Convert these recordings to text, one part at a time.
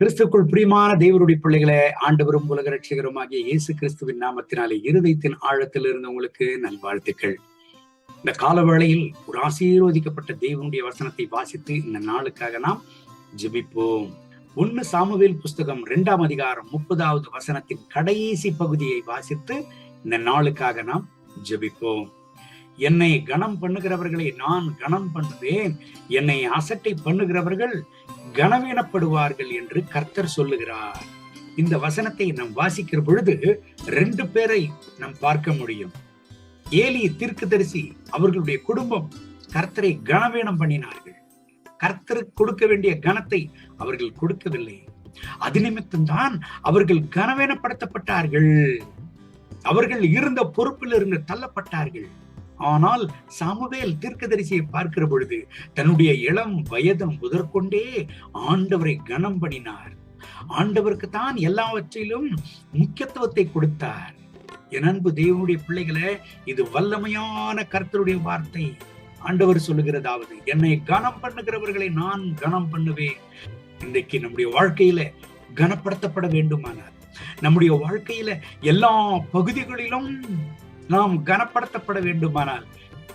கிறிஸ்துக்குள் பிரியமான தேவருடைய பிள்ளைகளை ஆண்டவரும் உலக ரட்சகருமாகிய இயேசு கிறிஸ்துவின் நாமத்தினாலே இருதயத்தின் ஆழத்தில் இருந்து உங்களுக்கு நல்வாழ்த்துக்கள். இந்த காலவேளையில் ஒரு ஆசீர்வதிக்கப்பட்ட தேவனுடைய வசனத்தை வாசித்து இந்த நாளுக்காக நாம் ஜெபிப்போம். ஒன்னு சாமுவேல் புஸ்தகம் இரண்டாம் அதிகாரம் முப்பதாவது வசனத்தின் கடைசி பகுதியை வாசித்து இந்த நாளுக்காக நாம் ஜெபிப்போம். என்னை கனம் பண்ணுகிறவர்களை நான் கனம் பண்ணுவேன். என்னை அசட்டை பண்ணுகிறவர்கள் கனவீனப்படுவார்கள் என்று கர்த்தர் சொல்லுகிறார். இந்த வசனத்தை நாம் வாசிக்கிற பொழுது ரெண்டு பேரை நாம் பார்க்க முடியும். ஏலி தீர்க்கதரிசி அவர்களுடைய குடும்பம் கர்த்தரை கனவீனம் பண்ணினார்கள். கர்த்தருக்கு கொடுக்க வேண்டிய கனத்தை அவர்கள் கொடுக்கவில்லை. அது நிமித்தம்தான் அவர்கள் கனவீனப்படுத்தப்பட்டார்கள். அவர்கள் இருந்த பொறுப்பில் இருந்து தள்ளப்பட்டார்கள். ஆனால் சாமுவேல் தீர்க்கதரிசியை பார்க்கிற பொழுது தன்னுடைய இளம் வயதம் முதற்கொண்டே ஆண்டவரை கனம் பண்ணினார். ஆண்டவருக்கு தான் எல்லாவற்றிலும் முக்கியத்துவத்தை கொடுத்தார். என் அன்பு தேவனுடைய பிள்ளைகளை இது வல்லமையான கர்த்தருடைய வார்த்தை. ஆண்டவர் சொல்லுகிறதாவது என்னை கனம் பண்ணுகிறவர்களை நான் கனம் பண்ணுவேன். இன்றைக்கு நம்முடைய வாழ்க்கையில கனப்படுத்தப்பட வேண்டுமானார் நம்முடைய வாழ்க்கையில எல்லா பகுதிகளிலும் நாம் கனப்படுத்தப்பட வேண்டுமானால்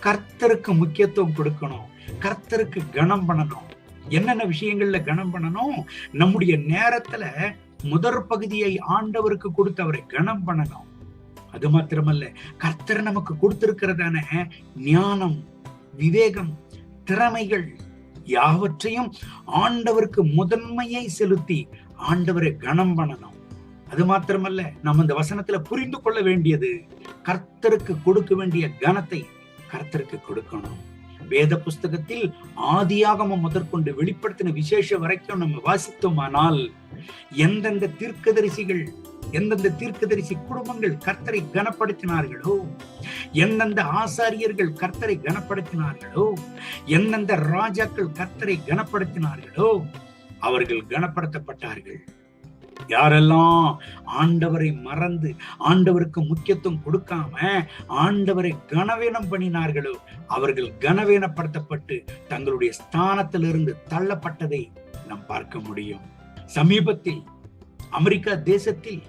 கர்த்தருக்கு முக்கியத்துவம் கொடுக்கணும். கர்த்தருக்கு கனம் பண்ணணும். என்னென்ன விஷயங்கள்ல கனம் பண்ணணும் நம்முடைய நேரத்துல முதற் பகுதியை ஆண்டவருக்கு கொடுத்து அவரை கனம் பண்ணணும். அது மாத்திரமல்ல கர்த்தர் நமக்கு கொடுத்திருக்கிறதான ஞானம் விவேகம் திறமைகள் யாவற்றையும் ஆண்டவருக்கு முதன்மையை செலுத்தி ஆண்டவரை கனம் பண்ணணும். அது மாத்திரமல்ல நம்ம இந்த வசனத்துல புரிந்து கொள்ள வேண்டியது கர்த்தருக்கு கொடுக்க வேண்டிய கனத்தை கர்த்தருக்கு கொடுக்கணும். வேத புஸ்தகத்தில் ஆதியாகமும் முதற்கொண்டு வெளிப்படுத்தின விசேஷ வரைக்கும் நம்ம வாசித்தோமானால் எந்தெந்த தீர்க்கதரிசிகள் எந்தெந்த தீர்க்கதரிசி குடும்பங்கள் கர்த்தரை கனப்படுத்தினார்களோ எந்தெந்த ஆசாரியர்கள் கர்த்தரை கனப்படுத்தினார்களோ எந்தெந்த ராஜாக்கள் கர்த்தரை கனப்படுத்தினார்களோ அவர்கள் கனப்படுத்தப்பட்டார்கள். யாரெல்லாம் ஆண்டவரை மறந்து ஆண்டவருக்கு முக்கியத்துவம் கொடுக்காம ஆண்டவரை கனவீனம் பண்ணினார்களோ அவர்கள் கனவீனப்படுத்தப்பட்டு தங்களுடைய ஸ்தானத்திலிருந்து தள்ளப்பட்டதை நாம் பார்க்க முடியும். சமீபத்தில் அமெரிக்கா தேசத்தில்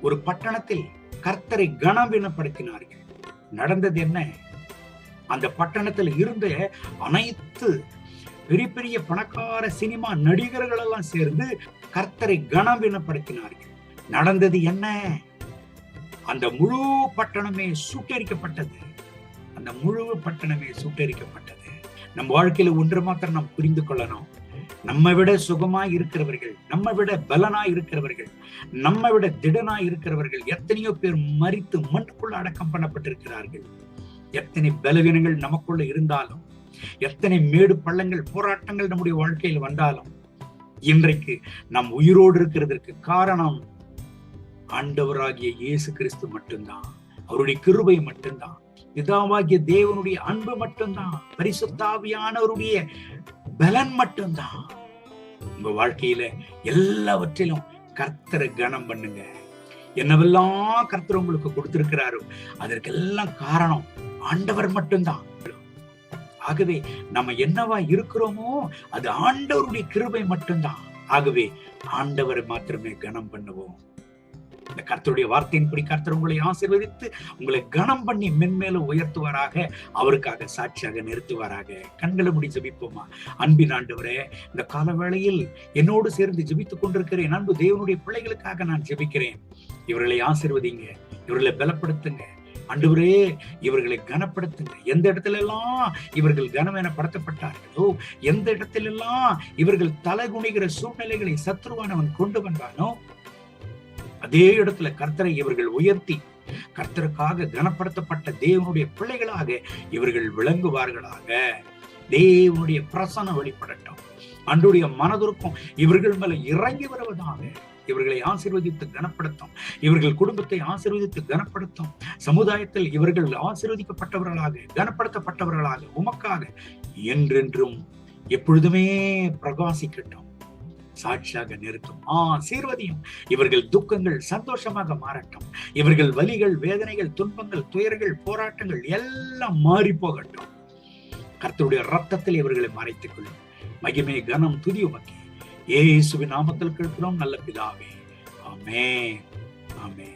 ஒரு பட்டணத்தில் கர்த்தரை கனவீனப்படுத்தினார்கள். நடந்தது என்ன? அந்த பட்டணத்தில் இருந்த அனைத்து பெரிய பெரிய பணக்கார சினிமா நடிகர்கள் எல்லாம் சேர்ந்து கர்த்தரை கனவீனப்படுத்தினார்கள் நடந்தது என்ன? அந்த முழு பட்டணமே சுட்டரிக்கப்பட்டது. அந்த முழு பட்டணமே சுட்டரிக்கப்பட்டது. நம் வாழ்க்கையில ஒன்று மாத்திரம் நாம் புரிந்து கொள்ளணும். நம்மை விட சுகமாய் இருக்கிறவர்கள் நம்ம விட பலனாய் இருக்கிறவர்கள் நம்ம விட திடனாய் இருக்கிறவர்கள் எத்தனையோ பேர் மறித்து மண்ணுக்குள்ள அடக்கம் பண்ணப்பட்டிருக்கிறார்கள். எத்தனை பலவீனங்கள் நமக்குள்ள இருந்தாலும் எத்தனை மேடு பள்ளங்கள் போராட்டங்கள் நம்முடைய வாழ்க்கையில் வந்தாலும் இன்றைக்கு நாம் உயிரோடு இருக்கிறதற்கு காரணம் ஆண்டவராகிய இயேசு கிறிஸ்து மட்டும்தான். அவருடைய கிருபை மட்டும்தான். பிதாவாகிய தேவனுடைய அன்பு மட்டும்தான். பரிசுத்தாவியானவருடைய பலன் மட்டும்தான். உங்க வாழ்க்கையில எல்லாவற்றிலும் கர்த்தரை கனம் பண்ணுங்க. என்னவெல்லாம் கர்த்தர் உங்களுக்கு கொடுத்திருக்கிறாரோ அதற்கெல்லாம் காரணம் ஆண்டவர் மட்டும்தான். ஆகவே நம்ம என்னவா இருக்கிறோமோ அது ஆண்டவருடைய கிருபை மட்டும்தான். ஆகவே ஆண்டவரை மாத்திரமே கனம் பண்ணுவோம். இந்த கர்த்தருடைய வார்த்தையின்படி கர்த்தர் உங்களை ஆசீர்வதித்து உங்களை கனம் பண்ணி மென்மேலும் உயர்த்துவாராக. அவருக்காக சாட்சியாக நிறுத்துவாராக. கண்களை முடி ஜபிப்போமா? அன்பின் ஆண்டவரே இந்த கால வேளையில் என்னோடு சேர்ந்து ஜபித்துக் கொண்டிருக்கிறேன். அன்பு தேவனுடைய பிள்ளைகளுக்காக நான் ஜெபிக்கிறேன். இவர்களை ஆசிர்வதிங்க. இவர்களை பலப்படுத்துங்க. அன்றுவரே இவர்களை கனப்படுத்துங்க எந்த இடத்துல எல்லாம் இவர்கள் கனமெனப்படுத்தப்பட்டார்களோ எந்த இடத்துல எல்லாம் இவர்கள் தலைகுணிகிற சூழ்நிலைகளை சத்ருவானவன் கொண்டு வந்தானோ அதே இடத்துல கர்த்தரை இவர்கள் உயர்த்தி கர்த்தருக்காக கனப்படுத்தப்பட்ட தேவனுடைய பிள்ளைகளாக இவர்கள் விளங்குவார்களாக. தேவனுடைய பிரசனம் வெளிப்படட்டும். அன்றுடைய மனதிற்கும் இவர்கள் மேல இறங்கி வருவதாக. இவர்களை ஆசீர்வதித்து கனப்படுத்தும். இவர்கள் குடும்பத்தை ஆசீர்வதித்து கனப்படுத்தும். சமுதாயத்தில் இவர்கள் ஆசீர்வதிக்கப்பட்டவர்களாக கனப்படுத்தப்பட்டவர்களாக உமக்காக என்றென்றும் எப்பொழுதுமே பிரகாசிக்கட்டும். சாட்சியாக நிறுத்தும். ஆசீர்வதியும். இவர்கள் துக்கங்கள் சந்தோஷமாக மாறட்டும். இவர்கள் வலிகள் வேதனைகள் துன்பங்கள் துயர்கள் போராட்டங்கள் எல்லாம் மாறி போகட்டும் கர்த்தருடைய ரத்தத்தில் இவர்களை மறைத்துக் கொள்ளும் மகிமை கனம் துதி உமக்கே. இயேசுவின் நாமத்தில் கேட்கிறோம் நல்ல பிதாவே. ஆமே ஆமே